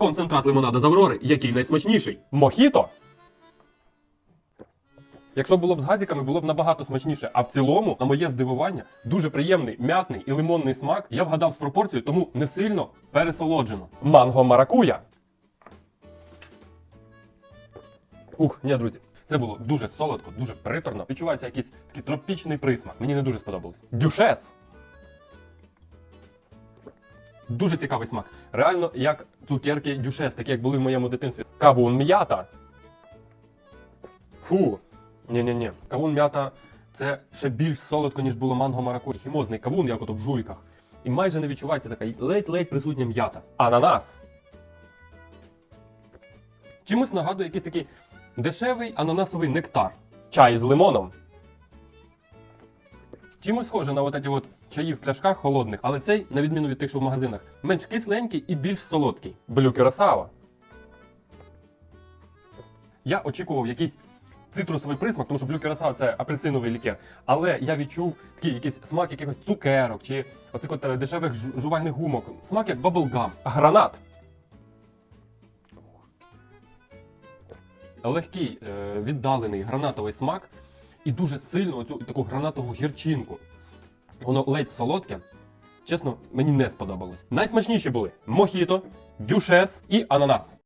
Концентрат лимонада з Аврори, який найсмачніший. Мохіто. Якщо було б з газиками, було б набагато смачніше. А в цілому, на моє здивування, дуже приємний м'ятний і лимонний смак. Я вгадав з пропорцією, тому не сильно пересолоджено. Манго маракуя. Ух, ні, друзі. Це було дуже солодко, дуже приторно. Відчувається якийсь такий тропічний присмак. Мені не дуже сподобалось. Дюшес. Дуже цікавий смак. Реально, як цукерки дюшес, такі як були в моєму дитинстві. Кавун м'ята. Фу. Ні-ні-ні. Кавун м'ята це ще більш солодко, ніж було манго маракуй. Хімозний кавун, як ото в жуйках. І майже не відчувається така ледь-ледь присутня м'ята. Ананас. Чимось нагадує якийсь такий дешевий ананасовий нектар. Чай з лимоном. Чимось схоже на от ці от чаї в пляшках холодних, але цей, на відміну від тих, що в магазинах, менш кисленький і більш солодкий. Блю Кюрасао. Я очікував якийсь цитрусовий присмак, тому що блю Кюрасао – це апельсиновий лікер. Але я відчув такий якийсь смак якихось цукерок чи оцих от е, дешевих жувальних гумок. Смак як баблгам. Гранат. Легкий, е, віддалений гранатовий смак і дуже сильно оцю таку гранатову гірчинку. Воно ледь солодке. Чесно, мені не сподобалось. Найсмачніші були мохіто, дюшес і ананас.